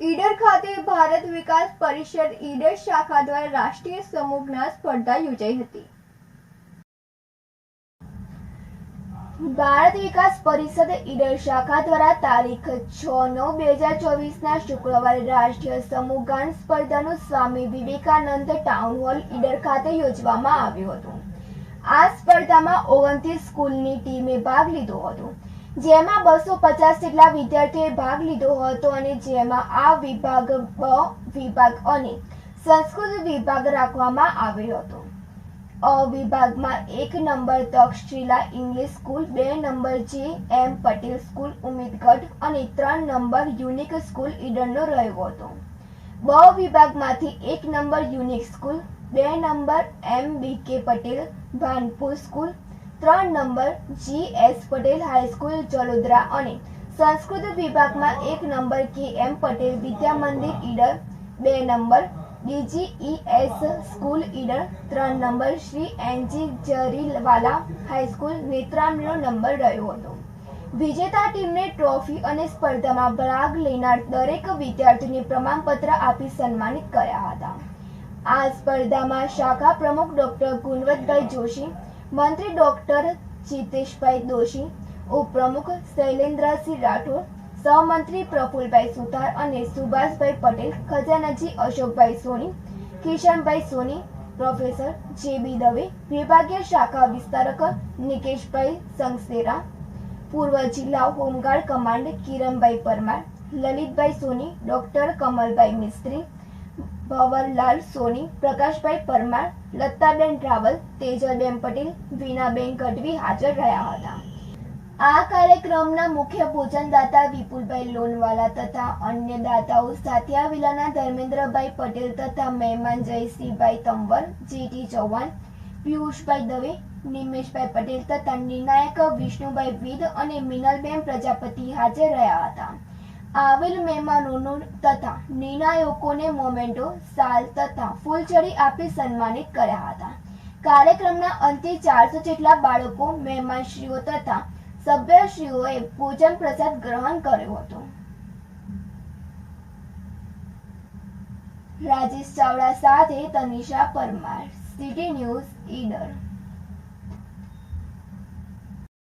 ઈડર ખાતે ભારત વિકાસ પરિષદ ઈડર શાખા દ્વારા રાષ્ટ્રીય સમૂહ જ્ઞાન સ્પર્ધા યોજાઈ હતી. ભારત વિકાસ પરિષદ ઈડર શાખા દ્વારા તારીખ છ નવ બે હજાર ચોવીસના શુક્રવારે રાષ્ટ્રીય સમૂહ ગાન સ્પર્ધાનું સ્વામી વિવેકાનંદ ટાઉન હોલ ઈડર ખાતે યોજવામાં આવ્યું હતું. આ સ્પર્ધામાં ઓગણત્રીસ સ્કૂલની ટીમે ભાગ લીધો હતો. જેમાં બસો પચાસ જેટલા વિદ્યાર્થીઓએ ભાગ લીધો હતો અને જેમાં આ વિભાગ બ વિભાગ અને સંસ્કૃત વિભાગ રાખવામાં આવ્યો હતો. અ વિભાગમાં એક નંબર તક્ષશિલા ઇંગ્લિશ સ્કૂલ, બે number J M Patel school ઉમેદગઢ અને ત્રણ નંબર યુનિક સ્કૂલ ઈડનનો રહ્યો હતો. બ વિભાગમાંથી એક નંબર યુનિક સ્કૂલ, બે number M B K Patel, Bhanpur school ત્રણ number G S Patel high school Jalodara અને સંસ્કૃત વિભાગમાં એક નંબર કે એમ પટેલ વિદ્યા મંદિર ઈડર, બે નંબર ડીજીઈએસ સ્કૂલ ઈડર, ત્રણ number Shri NG Jariwala high school નેત્રામનો number રહ્યો હતો. વિજેતા ટીમને ટ્રોફી અને સ્પર્ધામાં ભાગ લેનાર દરેક વિદ્યાર્થીને પ્રમાણપત્ર આપી સન્માનિત કર્યા હતા. આ સ્પર્ધામાં શાખા પ્રમુખ ડોક્ટર ગુણવતભાઈ જોશી મંત્રી ડોક્ટર જીતેશભાઈ દોશી, ઉપપ્રમુખ શૈલેન્દ્રસિંહ રાઠોડ, સહમંત્રી પ્રફુલભાઈ સુથાર અને Subhashbhai Patel ખજાનાજી Ashokbhai Soni, Kishanbhai Soni, professor J B Dave, વિભાગીય શાખા વિસ્તારક નિકેશભાઈ સંગસેરા પૂર્વ જિલ્લા home guard command Kiranbhai Parmar, Lalitbhai Soni, doctor Kamalbhai Mistry Bhavarlal Soni, Prakashbhai Parmar, Lataben Raval, Tejalben Patel, Veenaben Gadhvi હાજર રહ્યા હતા. આ કાર્યક્રમના મુખ્ય ભોજનદાતા વિપુલભાઈ લોનવાલા તથા અન્ય દાતાઓ સાથિયા વિલાના ધર્મેન્દ્રભાઈ પટેલ તથા મહેમાન જયસિંહભાઈ તંવર, જીટી ચૌહાણ, પિયુષભાઈ દવે, નિમેશભાઈ પટેલ તથા નિર્ણાયક વિષ્ણુભાઈ વિદ અને મિનલબેન પ્રજાપતિ હાજર રહ્યા હતા. આવેલ મહેમાનોનો તથા નિર્ણાયકોને મોમેન્ટો સાલ તથા ફૂલચડી આપી સન્માનિત કર્યા હતા. કાર્યક્રમના અંતે ચારસો જેટલા બાળકો, મહેમાનશ્રીઓ તથા સભ્યશ્રીઓએ ભોજન પ્રસાદ ગ્રહણ કર્યો હતો. રાજેશ ચાવડા સાથે તનિષા પરમાર, સિટી ન્યૂઝ, ઈડર.